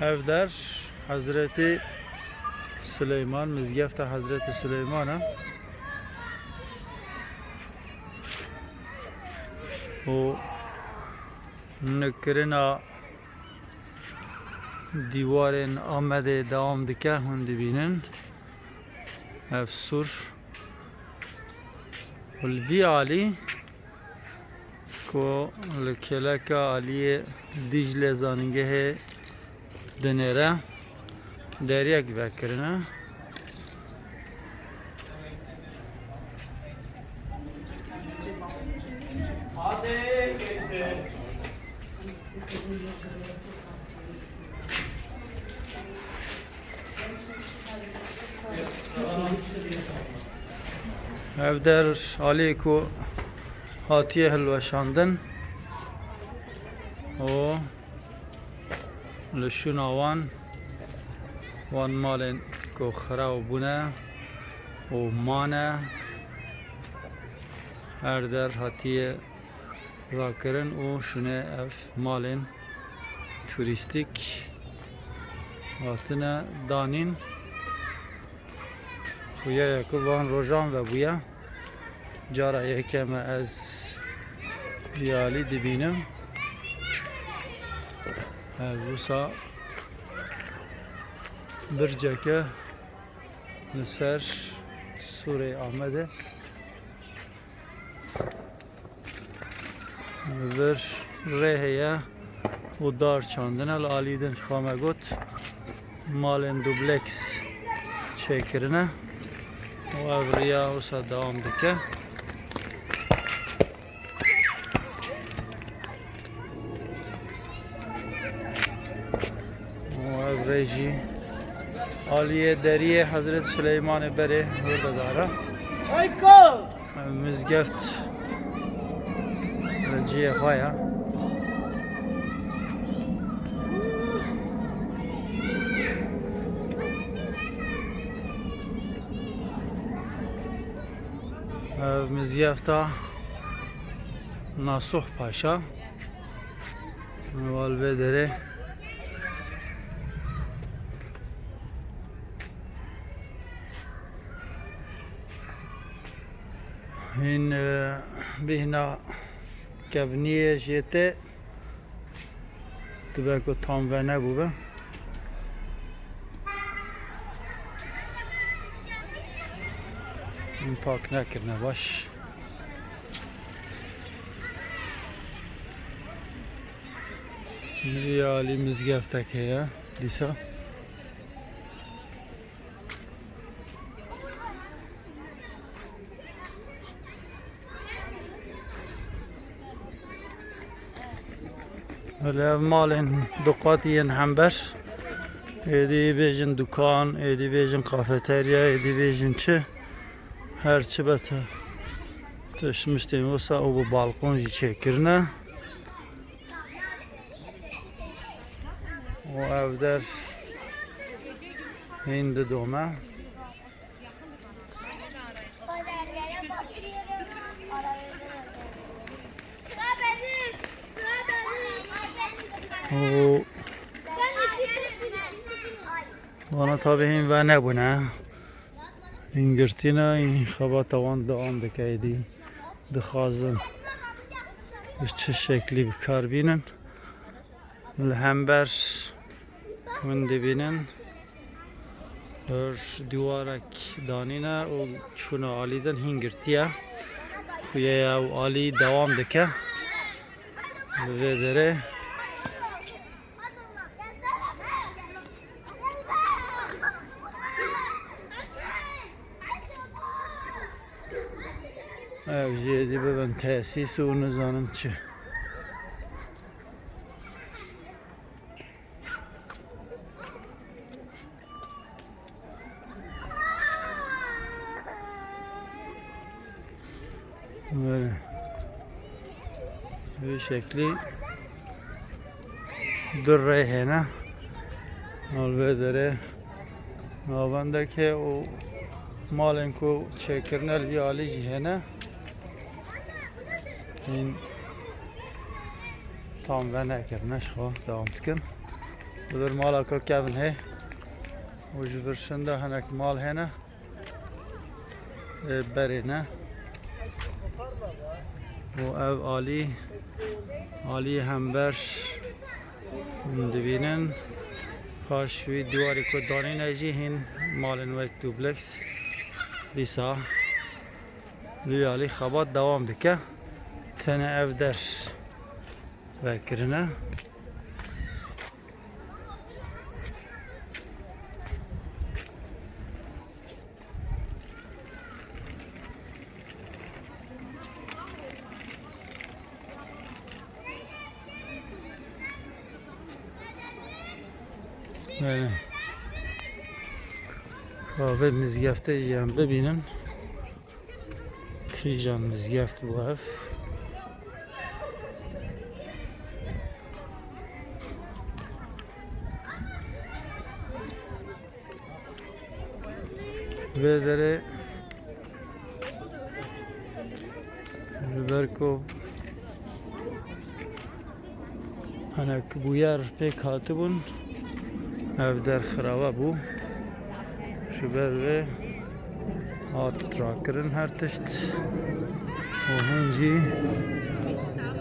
evler Hazreti Süleyman, Mizgefte Hazreti Süleyman'a. O nıkkırına divarın Ahmet'e devam dike hundi hundibinin efsur Ulvi Ali ko lekeleka Ali'ye Dicle zangehe dinere deriye gibi kirine. Evder Aliku Hatiye Helveşand'ın o لشون آوان وان مالن کو خراب بونه و مانه her der hatiye rakirin o şune ev malin turistik hatine danin Xuya yakı van rojan ve buya cara yekeme ez yali dibînim ev wisa birceke li ser Sûrê Amedê bir rê heye û dar ji xwe me got malên dubleks çêkirine û ev riya wisa dewam dike ev rê jî aliyê deriyê Hezret Süleymanê berê orada dara ev mizgeft li ciyê xwe ye ev mizgefta Nasuh Paşa. Valve Hyn e, bihna kevniye jete tu beko tam ve ne bu be? Pak nekirne baş. Miriyalimiz gefteke ya. Disa. Öyle malin dukatiyen hember. Edi bejin dukan, edi bejin kafeterya, edi bejin çi. Her çi bete. Taşımıştım olsa o bu balkon jî çekirine. O evder hindi dome. Benim. O Ben ikincisi. bana tabi hin ve ne bu ne? İngirtina in xaba tavan devam dikeydi. Dixazin biz çi şekli bir karbinin. Lhember min dibinin. Her divarek danine o çuna aliden hingirtiye. Kuya o ali devam dike. Ve dere ev tesîs û nizanim çi. Böyle. Bir şekli. Durre hene alvedere navandaki o malin ko çekirnel yali jihene nekirne şo devam dikin Udur mala ko kevin he. O ji verşinde hinek mal hene. E, berine. Bu ev Ali. Ali hember. Dibinin. Paş ve duvarı ko danî necî hin malin wek duplex. Dîsa. Lü Ali xebat devam dike. Tene ev der. Vekirine. Böyle. Kahve mizgefte yiyeceğim bebinin. Kıyacağım mizgeft bu ev. Vedere Berko. Hanek bu yer pek hatibun ev der xirava bû ji ber vê hat trakirin her tişt. Jî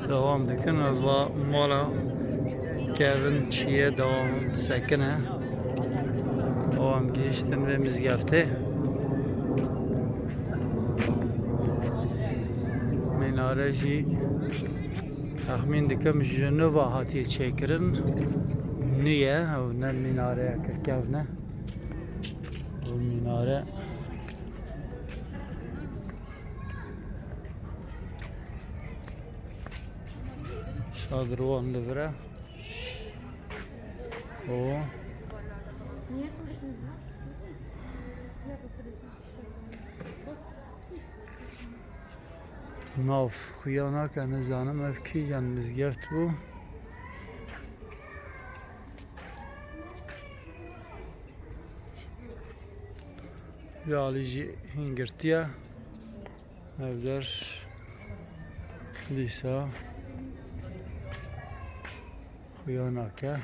devam dikin. Va mala kevin çiye devam sekine. Devam gihiştin vê mizgeftê jî texmîn dikim ji nûva hatiye çêkirin niye? Ew ne minareyeke kevne bu minare. Şadırvan li vir e û nav nizanim ev kîjan mizgeft bû Bir alıcı hingirtiye evler Lisa Huyanake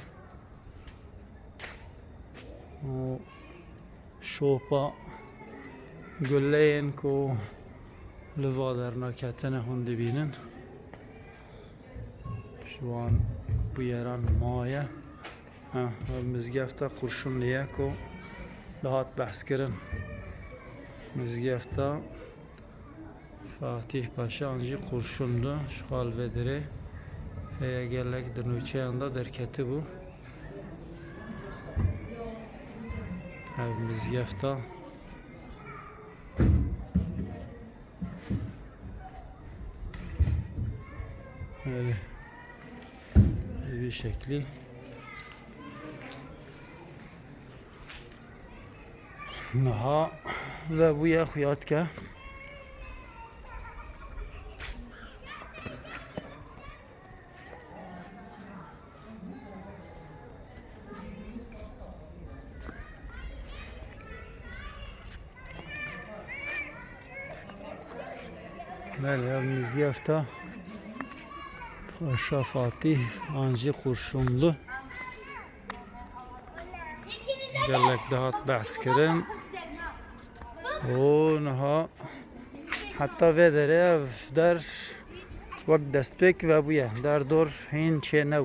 o şopa gülleyin ko Liva derna ketene hun dibinin Şu an bu yeran maya Ha, mizgefta kurşunliye ko Dahat bahs kirin Mizgefta Fatih Paşa anji kurşundu Şual vedire Heye gelek dırnıçı yanda derketi bu. Ev mizgefta Böyle bir şekli. Naha ve bu ya ke Bəli, evimiz yefta Paşa Fatih Anji Kurşunlu. Gelek dahat bəhs kirin O naha. Hatta ve dere ev der Vak destpek ve bu ya. Der dor hin çe ne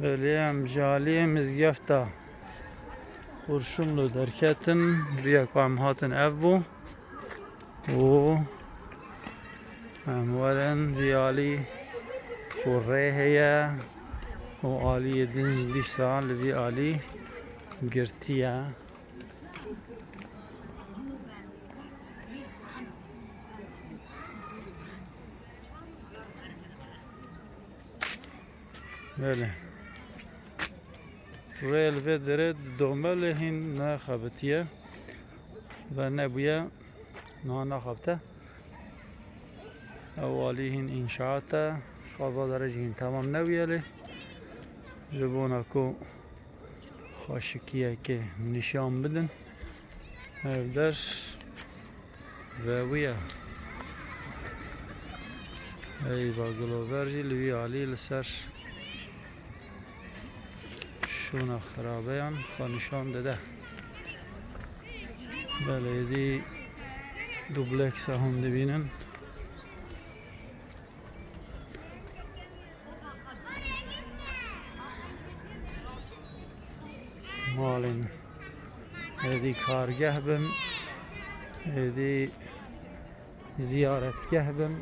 Veliyem jaliyemiz yefta Kurşunlu derketin Riyakam hatın ev bu. Emvaren Viyali Kurre heye. O Ali yedinci dişsa Levi Ali Girtiya Böyle. Rel rêlvê derê dome lê hîn nexebitiye ve nebûye niha nexebite ew alî hîn înşaat e şava derê jî hîn temam nebûye lê ji bona ku xweşikiyekê nîşan bidin. Ev der vewiye eyva gilover jî li wî ser şuna xarabeyan xanişan dede beledi dubleks هم دبینن مالین هذه کارگه بم هذه زیارتگه بم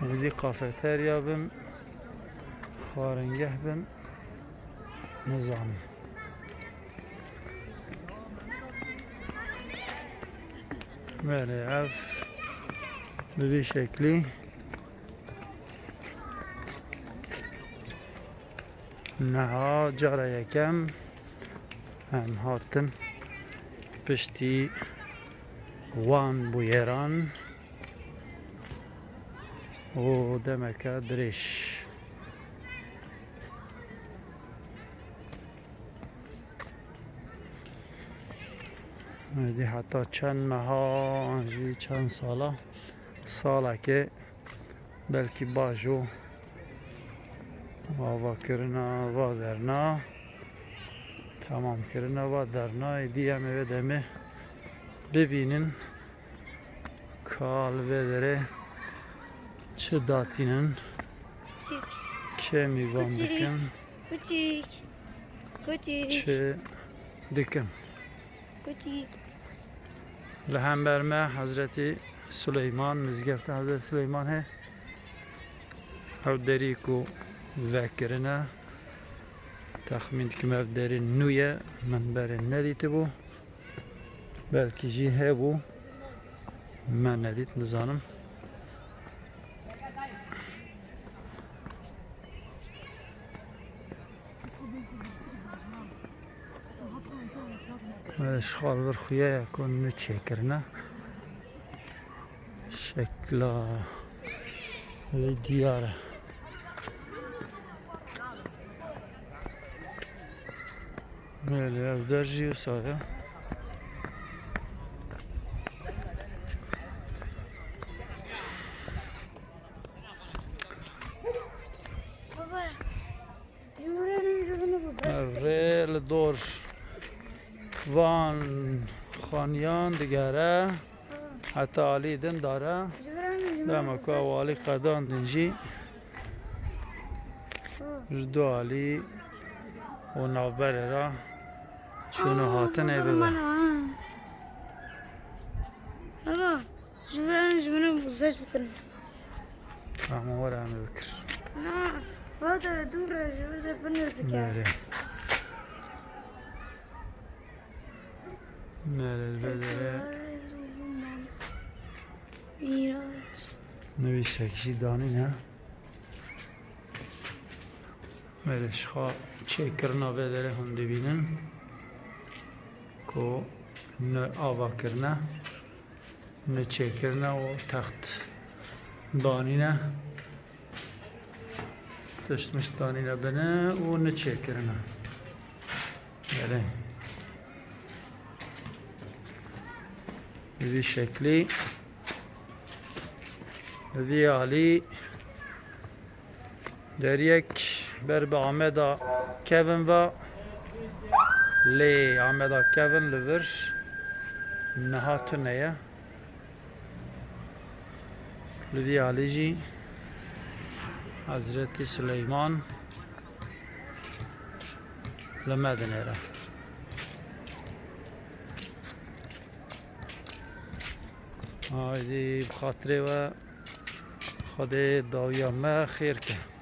هذه کافتریا بم خارنگه بم Nizami. Böyle ev bir şekli. Neha cara yekem hem hatim pişti wan bu yeran o demek adreş. دی حتی چند ماه انجی چند ساله ساله که بلکی باجو آوا کرنا و درنا تمام کرنا و درنا دی همه و دمه ببینین کال و دره چه داتینن Küçük. که میوان Küçük. بکن Küçük. Küçük. लहम्बर में हज़रत सुलेमान मिजगफ्त हज़रत सुलेमान है ev deri ku vekirine tahmin kim ev deri nuye menberin ne diti bu. Belki jih bu. Men ne dit nizanım. şal bir huya konunu çekirne şekla ve diyara. Böyle evder jiyosa ya. Rel dor. van خانیان دیگره حتی علی دن داره Cumhuriyet'in ucunu دم که والی قدان دنجی دو علی و نوبر را چونو هاتن ای ببر Baba. Cumhuriyet'in ucunu buzdaş bakın. اما ورا همه بکر Na. Vada dura juvda pınırsı ki. نره نره البدره Miraç. نوی سکشی دانی نه؟ مرش خواه چه کرنا بدره هم دبینن کو نه آوا کرنا نه چه کرنا و تخت دانی نه. دشتمش دانی نه بنه و نه چه کرنا بله. Bir şekli. Ve Ali Deryek berbe Ahmeda Kevin ve Le Ahmeda Kevin Liver. Nehatuneye Lüvi Alici Hazreti Süleyman. Lemedinere آیدی خاطره و خود داویا ما خیر کرد.